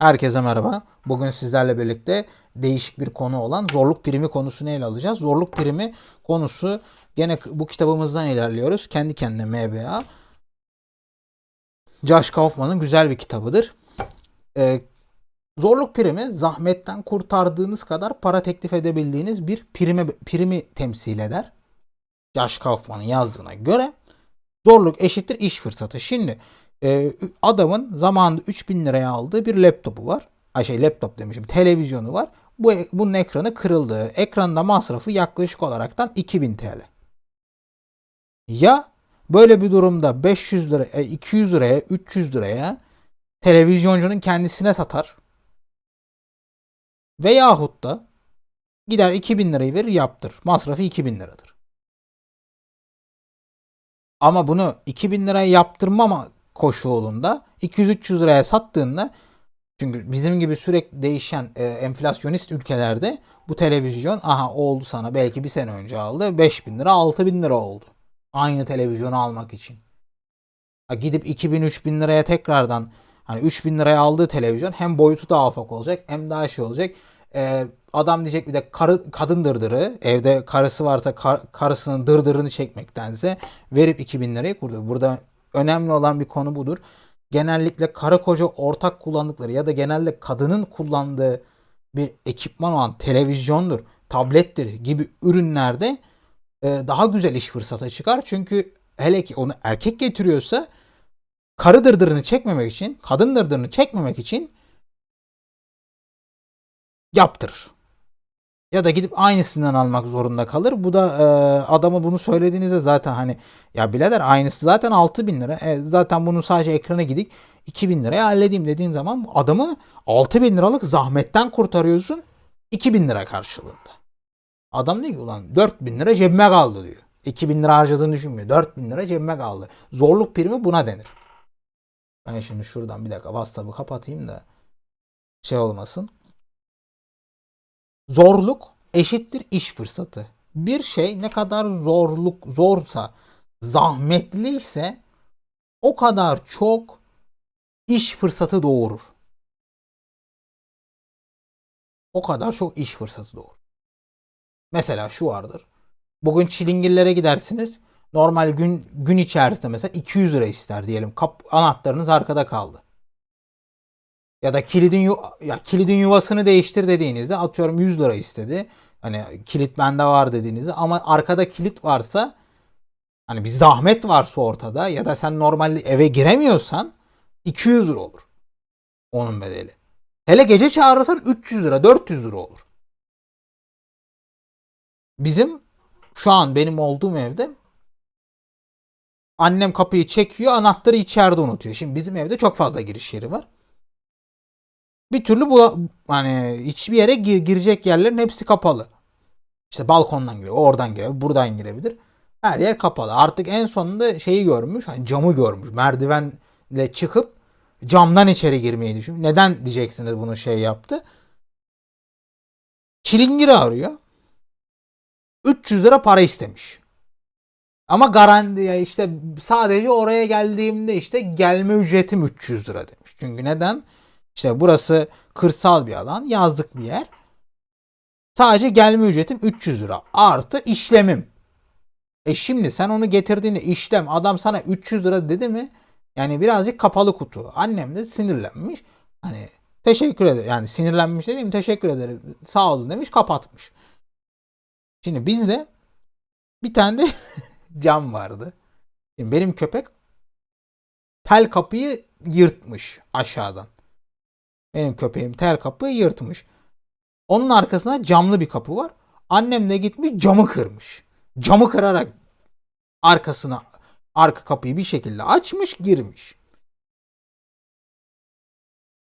Herkese merhaba. Bugün sizlerle birlikte değişik bir konu olan zorluk primi konusunu ele alacağız. Zorluk primi konusu gene bu kitabımızdan ilerliyoruz. Kendi kendine MBA. Josh Kaufman'ın güzel bir kitabıdır. Ee, zorluk primi zahmetten kurtardığınız kadar para teklif edebildiğiniz bir primi, primi temsil eder. Josh Kaufman'ın yazdığına göre zorluk eşittir iş fırsatı. Şimdi e, adamın zamanında 3000 liraya aldığı bir laptopu var. Ay şey laptop demişim. Televizyonu var. Bu bunun ekranı kırıldı. Ekranda masrafı yaklaşık olaraktan 2000 TL. Ya böyle bir durumda 500 lira, e, 200 liraya, 300 liraya televizyoncunun kendisine satar. Veyahut da gider 2000 lirayı verir yaptır. Masrafı 2000 liradır. Ama bunu 2000 liraya yaptırmama koşulunda 200-300 liraya sattığında çünkü bizim gibi sürekli değişen e, enflasyonist ülkelerde bu televizyon aha oldu sana belki bir sene önce aldı 5000 lira 6000 lira oldu. Aynı televizyonu almak için. Ha, gidip 2000-3000 liraya tekrardan hani 3000 liraya aldığı televizyon hem boyutu daha ufak olacak hem daha şey olacak. Ee, adam diyecek bir de karı, kadın dırdırı evde karısı varsa kar, karısının dırdırını çekmektense verip 2000 liraya kurdu. Burada önemli olan bir konu budur. Genellikle karı koca ortak kullandıkları ya da genelde kadının kullandığı bir ekipman olan televizyondur, tablettir gibi ürünlerde e, daha güzel iş fırsatı çıkar. Çünkü hele ki onu erkek getiriyorsa karı dırdırını çekmemek için, kadın dırdırını çekmemek için yaptırır. Ya da gidip aynısından almak zorunda kalır. Bu da e, adama bunu söylediğinizde zaten hani ya birader aynısı zaten 6000 lira. E, zaten bunun sadece ekrana gidik 2000 liraya halledeyim dediğin zaman adamı 6000 liralık zahmetten kurtarıyorsun 2000 lira karşılığında. Adam diyor ki ulan 4000 lira cebime kaldı diyor. 2000 lira harcadığını düşünmüyor. 4000 lira cebime kaldı. Zorluk primi buna denir. Ben şimdi şuradan bir dakika WhatsApp'ı kapatayım da şey olmasın. Zorluk eşittir iş fırsatı. Bir şey ne kadar zorluk zorsa, zahmetliyse o kadar çok iş fırsatı doğurur. O kadar çok iş fırsatı doğurur. Mesela şu vardır. Bugün çilingirlere gidersiniz. Normal gün gün içerisinde mesela 200 lira ister diyelim. Kap, anahtarınız arkada kaldı. Ya da kilidin ya kilidin yuvasını değiştir dediğinizde atıyorum 100 lira istedi. Hani kilit bende var dediğinizde ama arkada kilit varsa hani bir zahmet varsa ortada ya da sen normalde eve giremiyorsan 200 lira olur. Onun bedeli. Hele gece çağırırsan 300 lira 400 lira olur. Bizim şu an benim olduğum evde annem kapıyı çekiyor anahtarı içeride unutuyor. Şimdi bizim evde çok fazla giriş yeri var bir türlü bu hani hiçbir yere gir, girecek yerlerin hepsi kapalı. İşte balkondan giriyor, oradan giriyor, buradan girebilir. Her yer kapalı. Artık en sonunda şeyi görmüş, hani camı görmüş. Merdivenle çıkıp camdan içeri girmeyi düşün. Neden diyeceksiniz bunu şey yaptı? Çilingiri arıyor. 300 lira para istemiş. Ama garanti ya işte sadece oraya geldiğimde işte gelme ücretim 300 lira demiş. Çünkü neden? İşte burası kırsal bir alan, yazlık bir yer. Sadece gelme ücretim 300 lira artı işlemim. E şimdi sen onu getirdiğinde işlem adam sana 300 lira dedi mi? Yani birazcık kapalı kutu. Annem de sinirlenmiş. Hani teşekkür ederim. Yani sinirlenmiş dediğim teşekkür ederim. Sağ olun demiş kapatmış. Şimdi bizde bir tane de cam vardı. Şimdi benim köpek tel kapıyı yırtmış aşağıdan. Benim köpeğim tel kapıyı yırtmış. Onun arkasında camlı bir kapı var. Annem de gitmiş camı kırmış. Camı kırarak arkasına arka kapıyı bir şekilde açmış girmiş.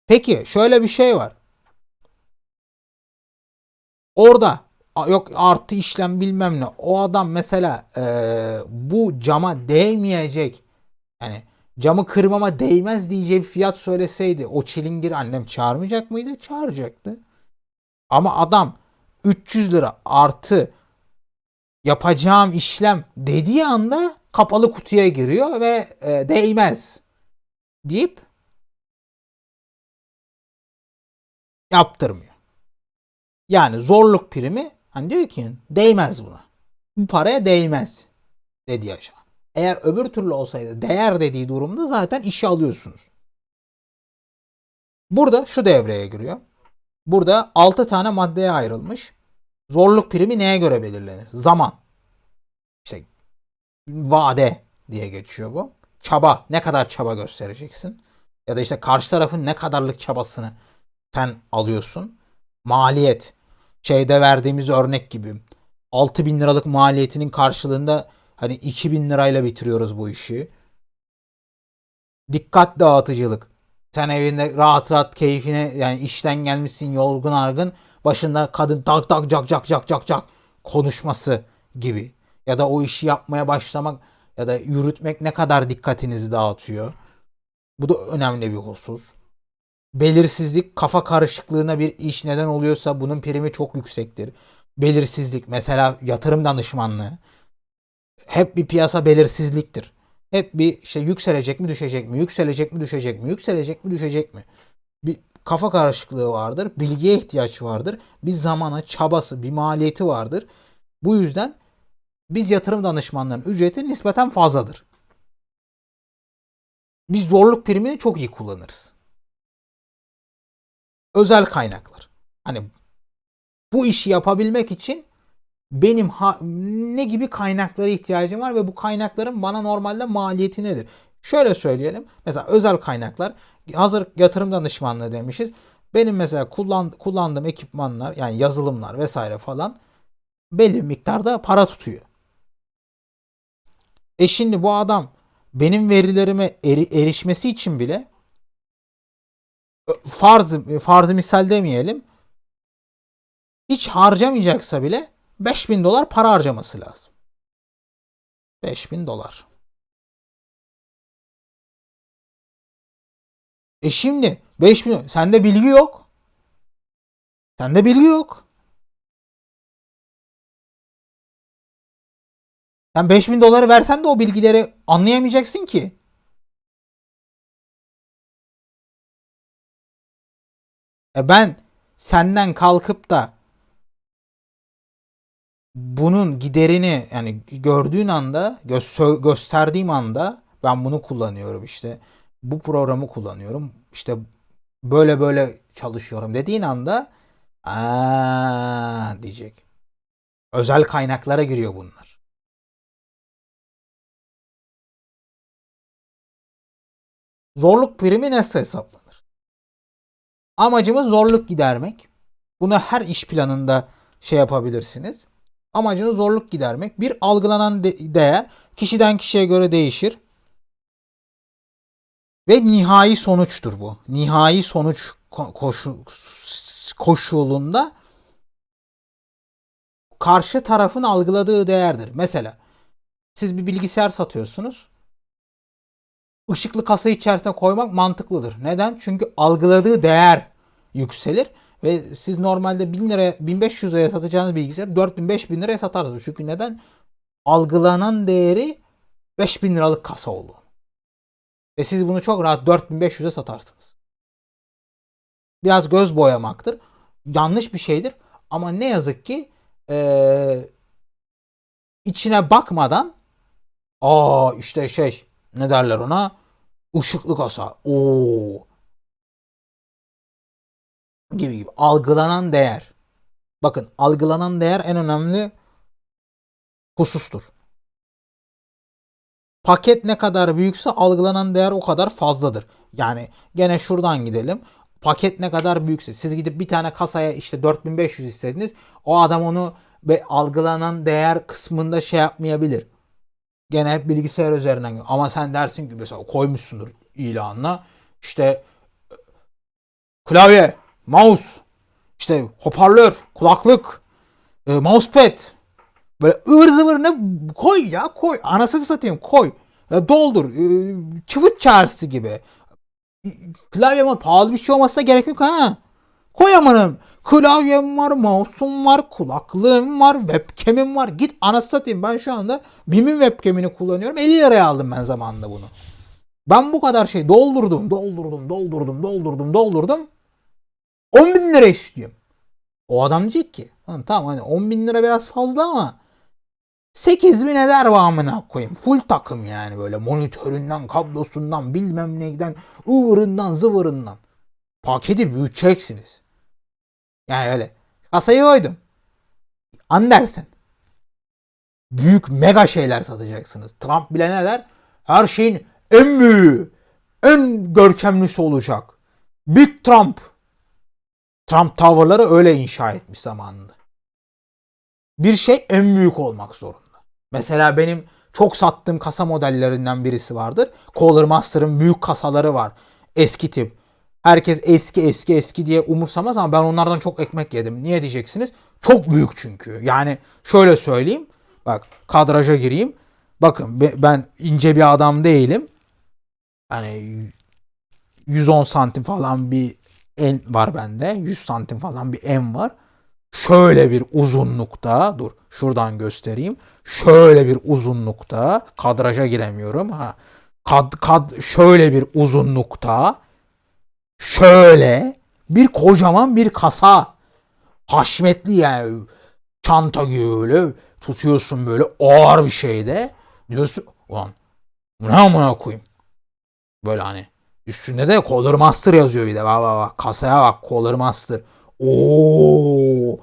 Peki şöyle bir şey var. Orada yok artı işlem bilmem ne. O adam mesela e, bu cama değmeyecek yani camı kırmama değmez diyeceği bir fiyat söyleseydi o çilingir annem çağırmayacak mıydı? Çağıracaktı. Ama adam 300 lira artı yapacağım işlem dediği anda kapalı kutuya giriyor ve e, değmez deyip yaptırmıyor. Yani zorluk primi hani diyor ki değmez buna. Bu paraya değmez dedi Yaşar. Eğer öbür türlü olsaydı değer dediği durumda zaten işe alıyorsunuz. Burada şu devreye giriyor. Burada 6 tane maddeye ayrılmış. Zorluk primi neye göre belirlenir? Zaman. İşte vade diye geçiyor bu. Çaba. Ne kadar çaba göstereceksin? Ya da işte karşı tarafın ne kadarlık çabasını sen alıyorsun. Maliyet. Şeyde verdiğimiz örnek gibi. 6 bin liralık maliyetinin karşılığında hani 2000 lirayla bitiriyoruz bu işi. Dikkat dağıtıcılık. Sen evinde rahat rahat keyfine yani işten gelmişsin yorgun argın başında kadın tak tak cak cak cak cak cak konuşması gibi. Ya da o işi yapmaya başlamak ya da yürütmek ne kadar dikkatinizi dağıtıyor. Bu da önemli bir husus. Belirsizlik kafa karışıklığına bir iş neden oluyorsa bunun primi çok yüksektir. Belirsizlik mesela yatırım danışmanlığı hep bir piyasa belirsizliktir. Hep bir işte yükselecek mi düşecek mi yükselecek mi düşecek mi yükselecek mi düşecek mi bir kafa karışıklığı vardır. Bilgiye ihtiyaç vardır. Bir zamana çabası bir maliyeti vardır. Bu yüzden biz yatırım danışmanlarının ücreti nispeten fazladır. Biz zorluk primini çok iyi kullanırız. Özel kaynaklar. Hani bu işi yapabilmek için benim ha- ne gibi kaynaklara ihtiyacım var ve bu kaynakların bana normalde maliyeti nedir? Şöyle söyleyelim. Mesela özel kaynaklar hazır yatırım danışmanlığı demişiz. Benim mesela kullan, kullandığım ekipmanlar yani yazılımlar vesaire falan belli miktarda para tutuyor. E şimdi bu adam benim verilerime eri- erişmesi için bile farz farz misal demeyelim. Hiç harcamayacaksa bile 5000 dolar para harcaması lazım. 5000 dolar. E şimdi 5000 sende bilgi yok. Sende bilgi yok. Sen 5000 doları versen de o bilgileri anlayamayacaksın ki. E ben senden kalkıp da bunun giderini yani gördüğün anda gö- gösterdiğim anda ben bunu kullanıyorum işte bu programı kullanıyorum işte böyle böyle çalışıyorum dediğin anda aa diyecek. Özel kaynaklara giriyor bunlar. Zorluk primi nasıl hesaplanır? Amacımız zorluk gidermek. Bunu her iş planında şey yapabilirsiniz. Amacınız zorluk gidermek. Bir algılanan de- değer kişiden kişiye göre değişir. Ve nihai sonuçtur bu. Nihai sonuç ko- koşu, koşulunda karşı tarafın algıladığı değerdir. Mesela siz bir bilgisayar satıyorsunuz. Işıklı kasayı içerisine koymak mantıklıdır. Neden? Çünkü algıladığı değer yükselir ve siz normalde 1000 liraya 1500 liraya satacağınız bilgisayar 4000 5000 liraya satarsınız. Çünkü neden? Algılanan değeri 5000 liralık kasa oldu. Ve siz bunu çok rahat 4500'e satarsınız. Biraz göz boyamaktır. Yanlış bir şeydir. Ama ne yazık ki ee, içine bakmadan aa işte şey ne derler ona ışıklı kasa o gibi gibi algılanan değer. Bakın algılanan değer en önemli husustur. Paket ne kadar büyükse algılanan değer o kadar fazladır. Yani gene şuradan gidelim. Paket ne kadar büyükse siz gidip bir tane kasaya işte 4500 istediniz. O adam onu ve algılanan değer kısmında şey yapmayabilir. Gene hep bilgisayar üzerinden. Ama sen dersin ki mesela koymuşsundur ilanla. İşte klavye, mouse, işte hoparlör, kulaklık, e, mousepad. Böyle ıvır zıvır ne koy ya koy. Anasını satayım koy. Ya doldur. E, çıvıt çağrısı gibi. E, Klavyem var. Pahalı bir şey olmasına gerek yok ha. Koy amanım. Klavyem var, mouse'um var, kulaklığım var, webcam'im var. Git anasını satayım. Ben şu anda BİM'in webcam'ini kullanıyorum. 50 liraya aldım ben zamanında bunu. Ben bu kadar şey doldurdum, doldurdum, doldurdum, doldurdum, doldurdum. 10 bin lira istiyorum. O adam diyecek ki "Lan tamam hani 10 bin lira biraz fazla ama 8 bin eder bu amına koyayım. Full takım yani böyle monitöründen, kablosundan, bilmem neyden, ıvırından, zıvırından. Paketi büyüteceksiniz. Yani öyle. Kasayı koydum. Andersen. Büyük mega şeyler satacaksınız. Trump bile ne der? Her şeyin en büyüğü, en görkemlisi olacak. Big Trump. Trump Tower'ları öyle inşa etmiş zamanında. Bir şey en büyük olmak zorunda. Mesela benim çok sattığım kasa modellerinden birisi vardır. Kohler Master'ın büyük kasaları var. Eski tip. Herkes eski eski eski diye umursamaz ama ben onlardan çok ekmek yedim. Niye diyeceksiniz? Çok büyük çünkü. Yani şöyle söyleyeyim. Bak kadraja gireyim. Bakın be- ben ince bir adam değilim. Hani 110 santim falan bir en var bende. 100 santim falan bir en var. Şöyle bir uzunlukta dur şuradan göstereyim. Şöyle bir uzunlukta kadraja giremiyorum. Ha. Kad, kad şöyle bir uzunlukta şöyle bir kocaman bir kasa. Haşmetli yani çanta gibi böyle tutuyorsun böyle ağır bir şeyde. Diyorsun ulan ne amına koyayım. Böyle hani üstünde de Color Master yazıyor bir de. Bak bak bak kasaya bak Color Master. Oo.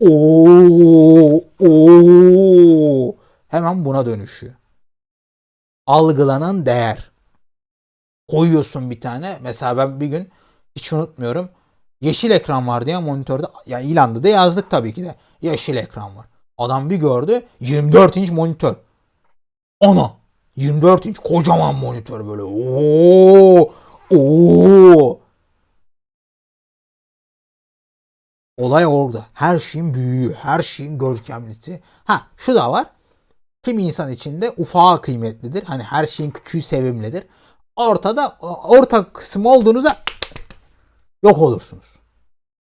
Oo. Oo. Hemen buna dönüşüyor. Algılanan değer. Koyuyorsun bir tane. Mesela ben bir gün hiç unutmuyorum. Yeşil ekran vardı ya monitörde. Ya ilanda da yazdık tabii ki de. Yeşil ekran var. Adam bir gördü 24 inç monitör. Ana 24 inç kocaman monitör böyle. Oo! Oo! Olay orada. Her şeyin büyüğü, her şeyin görkemlisi. Ha şu da var. Kim insan içinde ufağı kıymetlidir. Hani her şeyin küçüğü sevimlidir. Ortada orta kısım olduğunuzda yok olursunuz.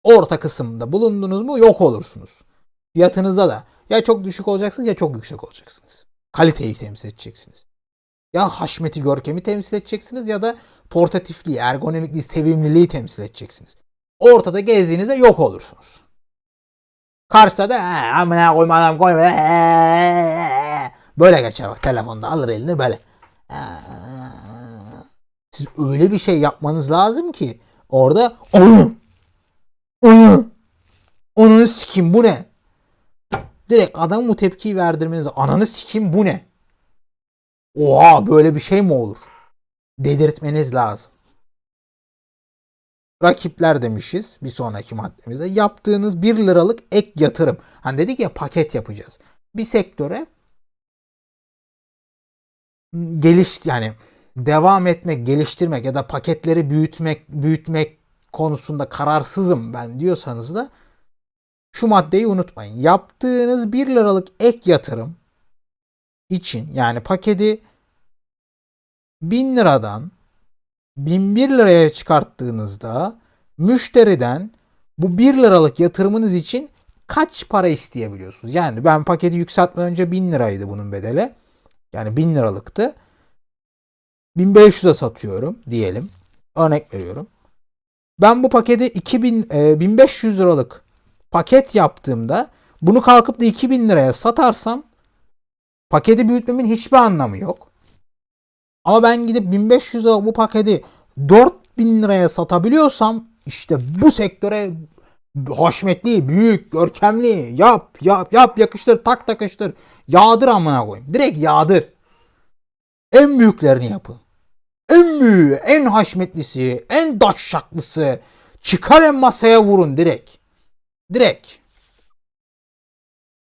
Orta kısımda bulundunuz mu yok olursunuz. Fiyatınızda da ya çok düşük olacaksınız ya çok yüksek olacaksınız. Kaliteyi temsil edeceksiniz. Ya haşmeti görkemi temsil edeceksiniz ya da portatifliği, ergonomikliği, sevimliliği temsil edeceksiniz. Ortada gezdiğinizde yok olursunuz. Karşıda da "He, amına koyma adam koyma. he, he, he." Böyle geçer bak telefonda alır elini böyle. Siz öyle bir şey yapmanız lazım ki orada onu onu onu sikim bu ne? Direkt adamın bu tepkiyi verdirmeniz ananı sikim bu ne? Oha böyle bir şey mi olur? Dedirtmeniz lazım. Rakipler demişiz bir sonraki maddemizde. Yaptığınız 1 liralık ek yatırım. Hani dedik ya paket yapacağız. Bir sektöre geliş yani devam etmek, geliştirmek ya da paketleri büyütmek, büyütmek konusunda kararsızım ben diyorsanız da şu maddeyi unutmayın. Yaptığınız 1 liralık ek yatırım için yani paketi 1000 liradan 1001 liraya çıkarttığınızda müşteriden bu 1 liralık yatırımınız için kaç para isteyebiliyorsunuz? Yani ben paketi yükseltmeden önce 1000 liraydı bunun bedeli. Yani 1000 liralıktı. 1500'e satıyorum diyelim. Örnek veriyorum. Ben bu paketi 2000 e, 1500 liralık paket yaptığımda bunu kalkıp da 2000 liraya satarsam paketi büyütmemin hiçbir anlamı yok. Ama ben gidip 1500 lira bu paketi 4000 liraya satabiliyorsam işte bu sektöre haşmetli, büyük, görkemli yap, yap, yap, yakıştır, tak takıştır. Yağdır amına koyayım. Direkt yağdır. En büyüklerini yapın. En büyüğü, en haşmetlisi, en daşşaklısı. Çıkarın masaya vurun direkt. Direkt.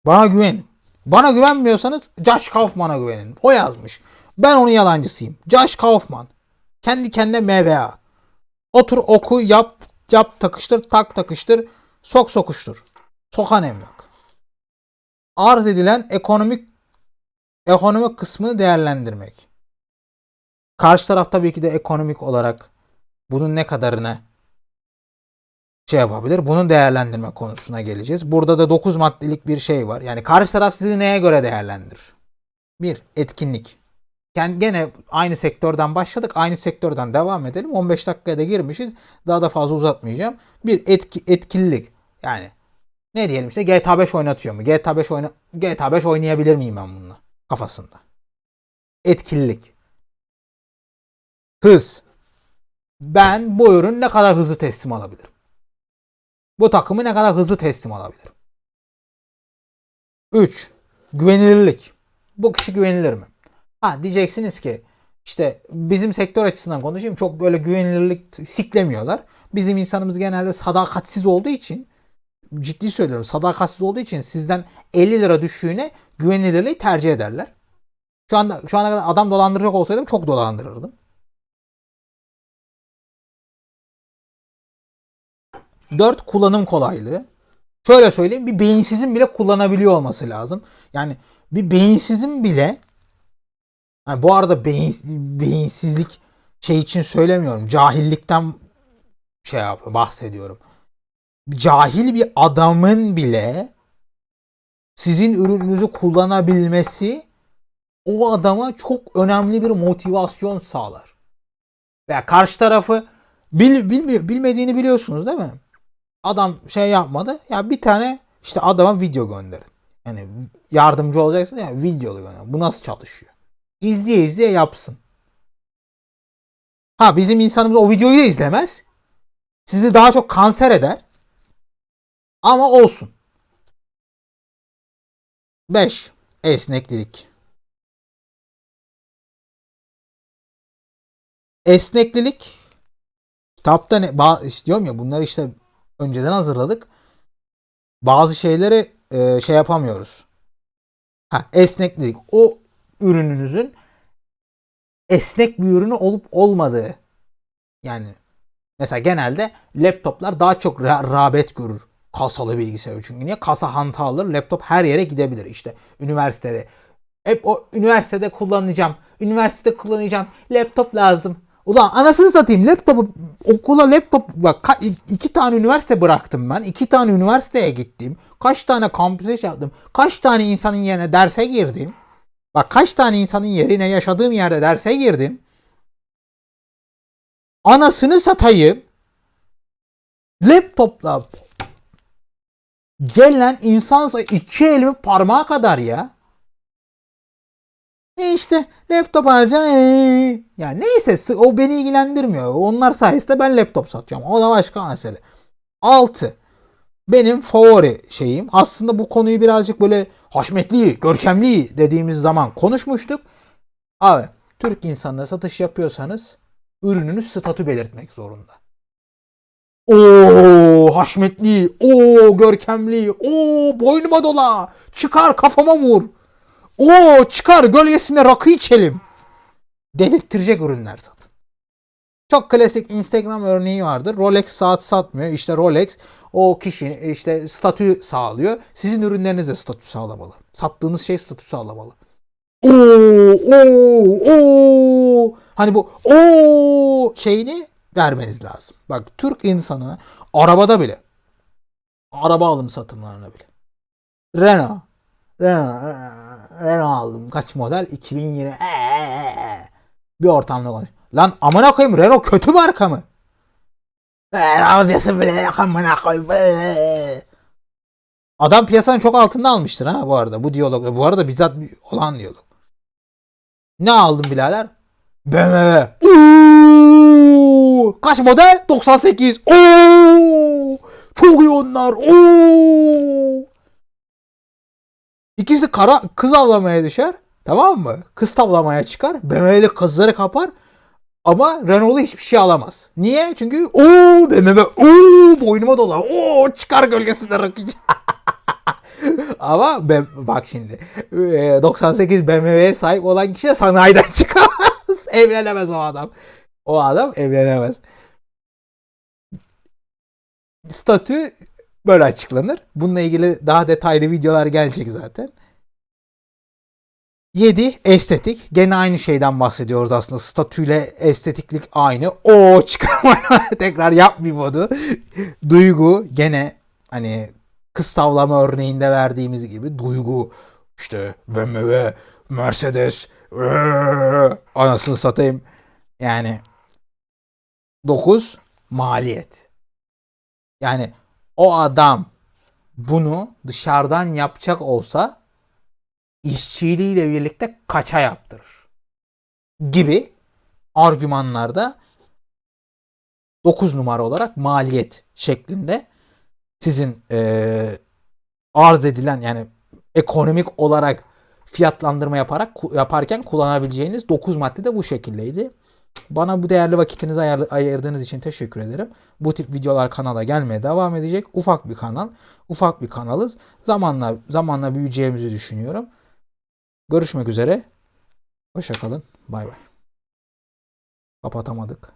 Bana güvenin. Bana güvenmiyorsanız Josh Kaufman'a güvenin. O yazmış. Ben onun yalancısıyım. Josh Kaufman. Kendi kendine MVA. Otur oku yap yap takıştır tak takıştır sok sokuştur. Sokan emlak. Arz edilen ekonomik ekonomik kısmını değerlendirmek. Karşı taraf tabii ki de ekonomik olarak bunun ne kadarını şey yapabilir. Bunun değerlendirme konusuna geleceğiz. Burada da 9 maddelik bir şey var. Yani karşı taraf sizi neye göre değerlendirir? 1. Etkinlik. Yani gene aynı sektörden başladık. Aynı sektörden devam edelim. 15 dakikaya da girmişiz. Daha da fazla uzatmayacağım. Bir etki, etkililik. Yani ne diyelim işte GTA 5 oynatıyor mu? GTA 5 oyna GTA 5 oynayabilir miyim ben bununla? Kafasında. Etkililik. Hız. Ben bu ürün ne kadar hızlı teslim alabilirim? Bu takımı ne kadar hızlı teslim alabilirim? 3. Güvenilirlik. Bu kişi güvenilir mi? Ha diyeceksiniz ki işte bizim sektör açısından konuşayım çok böyle güvenilirlik siklemiyorlar. Bizim insanımız genelde sadakatsiz olduğu için ciddi söylüyorum sadakatsiz olduğu için sizden 50 lira düşüğüne güvenilirliği tercih ederler. Şu anda şu ana kadar adam dolandıracak olsaydım çok dolandırırdım. 4 kullanım kolaylığı. Şöyle söyleyeyim bir beyinsizin bile kullanabiliyor olması lazım. Yani bir beyinsizin bile yani bu arada beyin, beyinsizlik şey için söylemiyorum. Cahillikten şey yap bahsediyorum. Cahil bir adamın bile sizin ürününüzü kullanabilmesi o adama çok önemli bir motivasyon sağlar. Veya karşı tarafı bil, bilmiyor, bilmediğini biliyorsunuz değil mi? Adam şey yapmadı. Ya bir tane işte adama video gönderin. Yani yardımcı olacaksın ya videolu gönder. Bu nasıl çalışıyor? İzleye izleye yapsın. Ha bizim insanımız o videoyu da izlemez. Sizi daha çok kanser eder. Ama olsun. 5. Esneklilik. Esneklilik kitapta ne diyorum ya bunları işte önceden hazırladık. Bazı şeyleri e, şey yapamıyoruz. Ha esneklilik o ürününüzün esnek bir ürünü olup olmadığı. Yani mesela genelde laptoplar daha çok ra- rağbet görür kasalı bilgisayar çünkü niye kasa hanta alır laptop her yere gidebilir işte üniversitede hep o üniversitede kullanacağım üniversitede kullanacağım laptop lazım Ulan anasını satayım laptopu okula laptop bak ka- iki tane üniversite bıraktım ben. iki tane üniversiteye gittim. Kaç tane kampüse şey yaptım. Kaç tane insanın yerine derse girdim. Bak kaç tane insanın yerine yaşadığım yerde derse girdim. Anasını satayım. Laptopla gelen insan iki elimin parmağı kadar ya. E işte laptop alacağım. Ee. Ya neyse o beni ilgilendirmiyor. Onlar sayesinde ben laptop satacağım. O da başka mesele. 6. Benim favori şeyim. Aslında bu konuyu birazcık böyle haşmetli, görkemli dediğimiz zaman konuşmuştuk. Abi Türk insanına satış yapıyorsanız ürününüz statü belirtmek zorunda. Oo haşmetli, o görkemli, o boynuma dola, çıkar kafama vur. O çıkar gölgesinde rakı içelim. Dedirttirecek ürünler satın. Çok klasik Instagram örneği vardır. Rolex saat satmıyor. İşte Rolex o kişi işte statü sağlıyor. Sizin ürünleriniz de statü sağlamalı. Sattığınız şey statü sağlamalı. Oo, oo, oo. Hani bu o şeyini vermeniz lazım. Bak Türk insanı arabada bile araba alım satımlarına bile. Renault. Renault. Renault aldım. Kaç model? 2020. Ee, bir ortamda konuş. Lan amına koyayım Renault kötü marka mı? Renault bile amına koyayım. Adam piyasanın çok altında almıştır ha bu arada. Bu diyalog. Bu arada bizzat olan diyalog. Ne aldın birader? BMW. Kaç model? 98. Oo! Çok iyi onlar. Oo! İkisi kara kız avlamaya düşer. Tamam mı? Kız tavlamaya çıkar. BMW'li kızları kapar. Ama Renault'u hiçbir şey alamaz. Niye? Çünkü o BMW o boynuma dolar. O çıkar gölgesinde rakıcı. Ama ben, bak şimdi 98 BMW'ye sahip olan kişi de sanayiden çıkamaz. evlenemez o adam. O adam evlenemez. Statü böyle açıklanır. Bununla ilgili daha detaylı videolar gelecek zaten. 7. Estetik. Gene aynı şeyden bahsediyoruz aslında. Statüyle estetiklik aynı. O çıkarmaya tekrar yapmayayım onu. Duygu gene hani kız tavlama örneğinde verdiğimiz gibi duygu işte BMW, Mercedes, "Eee, anasını satayım. Yani 9 maliyet. Yani o adam bunu dışarıdan yapacak olsa işçiliğiyle birlikte kaça yaptırır? Gibi argümanlarda 9 numara olarak maliyet şeklinde sizin eee, arz edilen yani ekonomik olarak fiyatlandırma yaparak yaparken kullanabileceğiniz 9 madde de bu şekildeydi. Bana bu değerli vakitinizi ayar- ayırdığınız için teşekkür ederim. Bu tip videolar kanala gelmeye devam edecek. Ufak bir kanal, ufak bir kanalız. Zamanla zamanla büyüyeceğimizi düşünüyorum. Görüşmek üzere. Hoşça kalın. Bay bay. Kapatamadık.